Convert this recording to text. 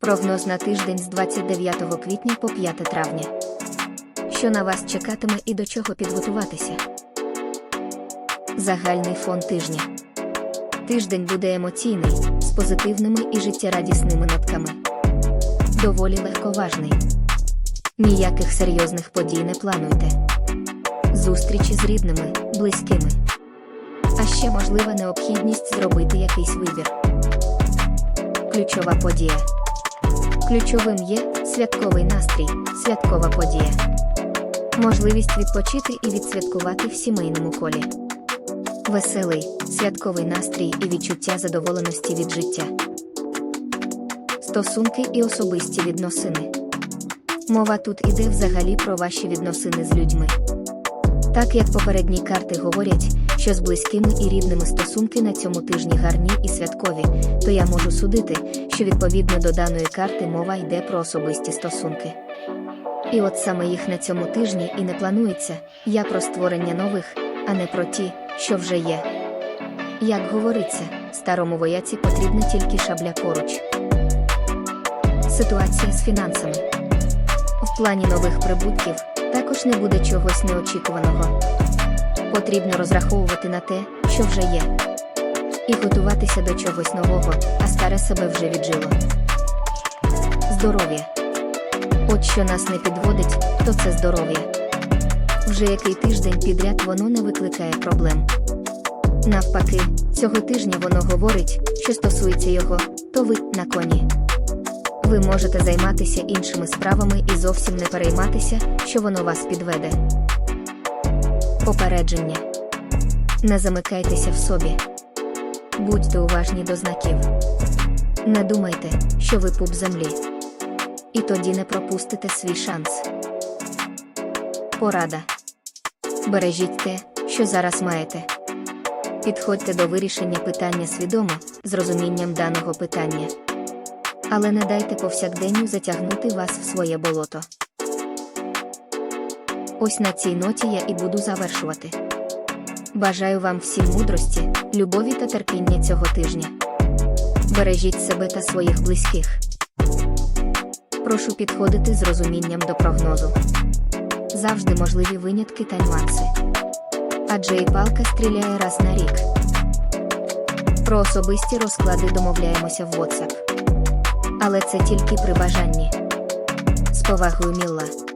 Прогноз на тиждень з 29 квітня по 5 травня. Що на вас чекатиме і до чого підготуватися? Загальний фон тижня. Тиждень буде емоційний, з позитивними і життєрадісними нотками. Доволі легковажний. Ніяких серйозних подій не плануйте. Зустрічі з рідними, близькими. А ще можлива необхідність зробити якийсь вибір. Ключова подія. Ключовим є святковий настрій, святкова подія. Можливість відпочити і відсвяткувати в сімейному колі. Веселий, святковий настрій і відчуття задоволеності від життя. Стосунки і особисті відносини. Мова тут іде взагалі про ваші відносини з людьми. Так як попередні карти говорять, що з близькими і рідними стосунки на цьому тижні гарні і святкові, то я можу судити, що відповідно до даної карти мова йде про особисті стосунки. І от саме їх на цьому тижні і не планується, я про створення нових, а не про ті, що вже є. Як говориться, старому вояці потрібна тільки шабля поруч. Ситуація з фінансами. В плані нових прибутків також не буде чогось неочікуваного. Потрібно розраховувати на те, що вже є, і готуватися до чогось нового, а старе себе вже віджило. Здоров'я. От що нас не підводить, то це здоров'я. Вже який тиждень підряд воно не викликає проблем. Навпаки, цього тижня воно говорить, що стосується його, то ви на коні. Ви можете займатися іншими справами і зовсім не перейматися, що воно вас підведе. Попередження. Не замикайтеся в собі. Будьте уважні до знаків. Не думайте, що ви пуп землі. І тоді не пропустите свій шанс. Порада. Бережіть те, що зараз маєте. Підходьте до вирішення питання свідомо, з розумінням даного питання. Але не дайте повсякденню затягнути вас в своє болото. Ось на цій ноті я і буду завершувати. Бажаю вам всім мудрості, любові та терпіння цього тижня. Бережіть себе та своїх близьких. Прошу підходити з розумінням до прогнозу. Завжди можливі винятки та нюанси. Адже і палка стріляє раз на рік. Про особисті розклади домовляємося в WhatsApp. Але це тільки при бажанні. З повагою Мілла.